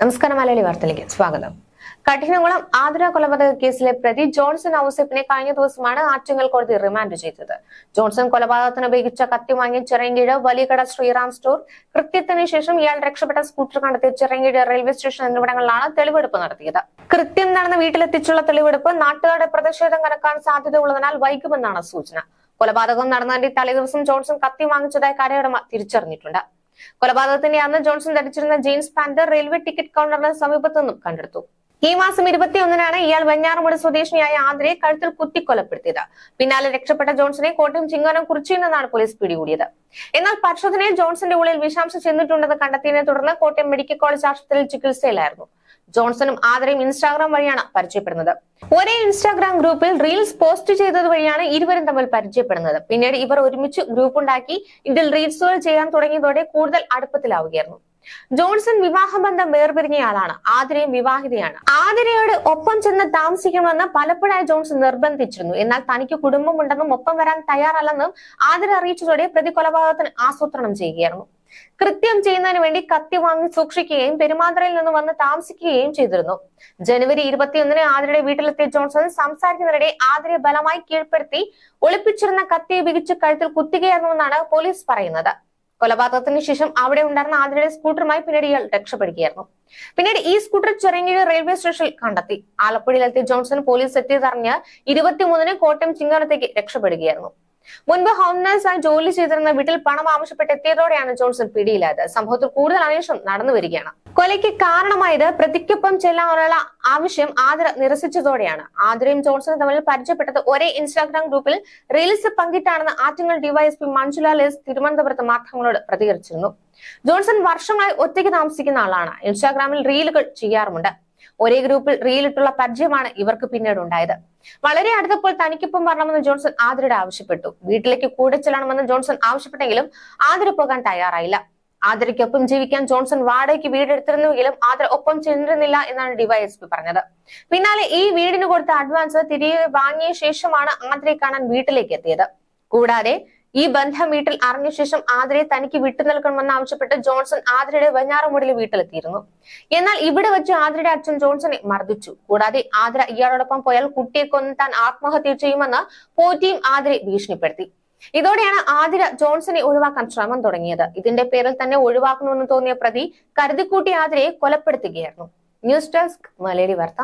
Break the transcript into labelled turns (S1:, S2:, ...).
S1: നമസ്കാരം മലയാളി വാർത്തയിലേക്ക് സ്വാഗതം. കഠിനകുളം ആതിര കൊലപാതക കേസിലെ പ്രതി ജോൺസൺ ഔസഫിനെ കഴിഞ്ഞ ദിവസമാണ് ആറ്റിങ്ങൽ കോടതി റിമാൻഡ് ചെയ്തത്. ജോൺസൺ കൊലപാതകത്തിന് ഉപയോഗിച്ച കത്തി വാങ്ങി ചിറയൻകീഴ് വലിയകട ശ്രീറാം സ്റ്റോർ കൃത്യത്തിന് ശേഷം ഇയാൾ രക്ഷപ്പെട്ട സ്കൂട്ടർ കണ്ടെത്തിയ ചിറയൻകീഴ് റെയിൽവേ സ്റ്റേഷൻ എന്നിവിടങ്ങളിലാണ് തെളിവെടുപ്പ് നടത്തിയത്. കൃത്യം നടന്ന വീട്ടിലെത്തിച്ചുള്ള തെളിവെടുപ്പ് നാട്ടുകാരുടെ പ്രതിഷേധം കനക്കാൻ സാധ്യതയുള്ളതിനാൽ വൈകുമെന്നാണ് സൂചന. കൊലപാതകം നടന്നതിന്റെ തലേദിവസം ജോൺസൺ കത്തി വാങ്ങിച്ചതായി കരയുടമ തിരിച്ചറിഞ്ഞിട്ടുണ്ട്. കൊലപാതകത്തിന്റെ അന്ന് ജോൺസൺ ധരിച്ചിരുന്ന ജീൻസ് പാന്റ് റെയിൽവേ ടിക്കറ്റ് കൗണ്ടറിന് സമീപത്തു നിന്നും കണ്ടെടുത്തു. ഈ മാസം ഇരുപത്തിയൊന്നിനാണ് ഇയാൾ വെഞ്ഞാറമൂട് സ്വദേശിനിയായ ആന്ധ്രയെ കഴുത്തിൽ കുത്തി കൊലപ്പെടുത്തിയത് പിന്നാലെ രക്ഷപ്പെട്ട ജോൺസനെ കോട്ടയം ചിങ്ങോനം കുറിച്ചിയിൽ നിന്നാണ് പോലീസ് പിടികൂടിയത്. എന്നാൽ പരിശോധനയിൽ ജോൺസന്റെ ഉള്ളിൽ വിഷാംശം ചെന്നിട്ടുണ്ടെന്ന് കണ്ടെത്തിയതിനെ തുടർന്ന് കോട്ടയം മെഡിക്കൽ കോളേജ് ആശുപത്രിയിൽ ചികിത്സയിലായിരുന്നു. ജോൺസണും ആദരയും ഇൻസ്റ്റാഗ്രാം വഴിയാണ് പരിചയപ്പെടുന്നത്. ഒരേ ഇൻസ്റ്റാഗ്രാം ഗ്രൂപ്പിൽ റീൽസ് പോസ്റ്റ് ചെയ്തത് വഴിയാണ് ഇരുവരും തമ്മിൽ പരിചയപ്പെടുന്നത്. പിന്നീട് ഇവർ ഒരുമിച്ച് ഗ്രൂപ്പ് ഉണ്ടാക്കി ഇതിൽ റീൽസുകൾ ചെയ്യാൻ തുടങ്ങിയതോടെ കൂടുതൽ അടുപ്പത്തിലാവുകയായിരുന്നു. ജോൺസൺ വിവാഹബന്ധം വേർപിരിഞ്ഞയാളാണ് ആതിരയും വിവാഹിതയാണ്. ആതിരയോട് ഒപ്പം ചെന്ന് താമസിക്കണമെന്ന് പലപ്പോഴായി ജോൺസൺ നിർബന്ധിച്ചിരുന്നു. എന്നാൽ തനിക്ക് കുടുംബമുണ്ടെന്നും ഒപ്പം വരാൻ തയ്യാറല്ലെന്നും ആതിര അറിയിച്ചതോടെ പ്രതി കൊലപാതകത്തിന് ആസൂത്രണം ചെയ്യുകയായിരുന്നു. കൃത്യം ചെയ്യുന്നതിന് വേണ്ടി കത്തി വാങ്ങി സൂക്ഷിക്കുകയും പെരുമാത്രയിൽ നിന്ന് വന്ന് താമസിക്കുകയും ചെയ്തിരുന്നു. ജനുവരി ഇരുപത്തിയൊന്നിന് ആതിരയുടെ വീട്ടിലെത്തിയ ജോൺസൺ സംസാരിക്കുന്നതിനിടെ ആതിരയെ ബലമായി കീഴ്പ്പെടുത്തി ഒളിപ്പിച്ചിരുന്ന കത്തി ഉപയോഗിച്ച് കഴുത്തിൽ കുത്തുകയായിരുന്നുവെന്നാണ് പോലീസ് പറയുന്നത്. കൊലപാതകത്തിന് ശേഷം അവിടെ ഉണ്ടായിരുന്ന ആതിരയുടെ സ്കൂട്ടറുമായി പിന്നീട് ഇയാൾ രക്ഷപ്പെടുകയായിരുന്നു. പിന്നീട് ഈ സ്കൂട്ടർ ചെറിയ റെയിൽവേ സ്റ്റേഷനിൽ കണ്ടെത്തി. ആലപ്പുഴയിലെത്തിയ ജോൺസൺ പോലീസ് എത്തിയതറിഞ്ഞ് ഇരുപത്തിമൂന്നിന് കോട്ടയം ചിങ്ങാനത്തേക്ക് രക്ഷപ്പെടുകയായിരുന്നു. മുൻപ് ഹോംനസ് ആയി ജോലി ചെയ്തിരുന്ന വീട്ടിൽ പണം ആവശ്യപ്പെട്ട് എത്തിയതോടെയാണ് ജോൺസൺ പിടിയിലായത്. സംഭവത്തിൽ കൂടുതൽ അന്വേഷണം നടന്നു വരികയാണ്. കൊലയ്ക്ക് കാരണമായത് പ്രതിക്കൊപ്പം ചെല്ലാനുള്ള ആവശ്യം ആതിര നിരസിച്ചതോടെയാണ്. ആതിരയും ജോൺസണും തമ്മിൽ പരിചയപ്പെട്ടത് ഒരേ ഇൻസ്റ്റാഗ്രാം ഗ്രൂപ്പിൽ റീൽസ് പങ്കിട്ടാണെന്ന് ആറ്റിങ്ങൽ ഡിവൈഎസ്പി മഞ്ജുലാൽ എസ് തിരുവനന്തപുരത്ത് മാധ്യമങ്ങളോട് പ്രതികരിച്ചിരുന്നു. ജോൺസൺ വർഷങ്ങളായി ഒറ്റയ്ക്ക് താമസിക്കുന്ന ആളാണ്. ഇൻസ്റ്റാഗ്രാമിൽ റീലുകൾ ചെയ്യാറുമുണ്ട്. ഒരേ ഗ്രൂപ്പിൽ റീലിട്ടുള്ള പരിചയമാണ് ഇവർക്ക് പിന്നീട് ഉണ്ടായത്. വളരെ അടുത്തപ്പോൾ തനിക്കൊപ്പം വരണമെന്ന് ജോൺസൺ ആതിരയുടെ ആവശ്യപ്പെട്ടു. വീട്ടിലേക്ക് കൂടെ ചെല്ലണമെന്ന് ജോൺസൺ ആവശ്യപ്പെട്ടെങ്കിലും ആതിര പോകാൻ തയ്യാറായില്ല. ആതിരയ്ക്കൊപ്പം ജീവിക്കാൻ ജോൺസൺ വാടകയ്ക്ക് വീടെടുത്തിരുന്നുവെങ്കിലും ആതിര ഒപ്പം ചെന്നിരുന്നില്ല എന്നാണ് ഡിവൈഎസ്പി പറഞ്ഞത്. പിന്നാലെ ഈ വീടിന് കൊടുത്ത അഡ്വാൻസ് തിരികെ വാങ്ങിയ ശേഷമാണ് ആതിരയെ കാണാൻ വീട്ടിലേക്ക് എത്തിയത്. കൂടാതെ ഈ ബന്ധം വീട്ടിൽ അറിഞ്ഞ ശേഷം ആതിരയെ തനിക്ക് വിട്ടു നൽകണമെന്ന് ആവശ്യപ്പെട്ട് ജോൺസൺ ആതിരയുടെ വെഞ്ഞാറമൂടിലെ വീട്ടിലെത്തിയിരുന്നു. എന്നാൽ ഇവിടെ വെച്ച് ആതിരയുടെ അച്ഛൻ ജോൺസനെ മർദ്ദിച്ചു. കൂടാതെ ആതിര ഇയാളോടൊപ്പം പോയാൽ കുട്ടിയെ കൊന്ന് താൻ ആത്മഹത്യ ചെയ്യുമെന്ന് പോറ്റിയും ആതിരയെ ഭീഷണിപ്പെടുത്തി. ഇതോടെയാണ് ആതിര ജോൺസനെ ഒഴിവാക്കാൻ ശ്രമം തുടങ്ങിയത്. ഇതിന്റെ പേരിൽ തന്നെ ഒഴിവാക്കണമെന്ന് തോന്നിയ പ്രതി കരുതിക്കൂട്ടി ആതിരയെ കൊലപ്പെടുത്തുകയായിരുന്നു. ന്യൂസ് ഡെസ്ക് മലയാളി വാർത്ത.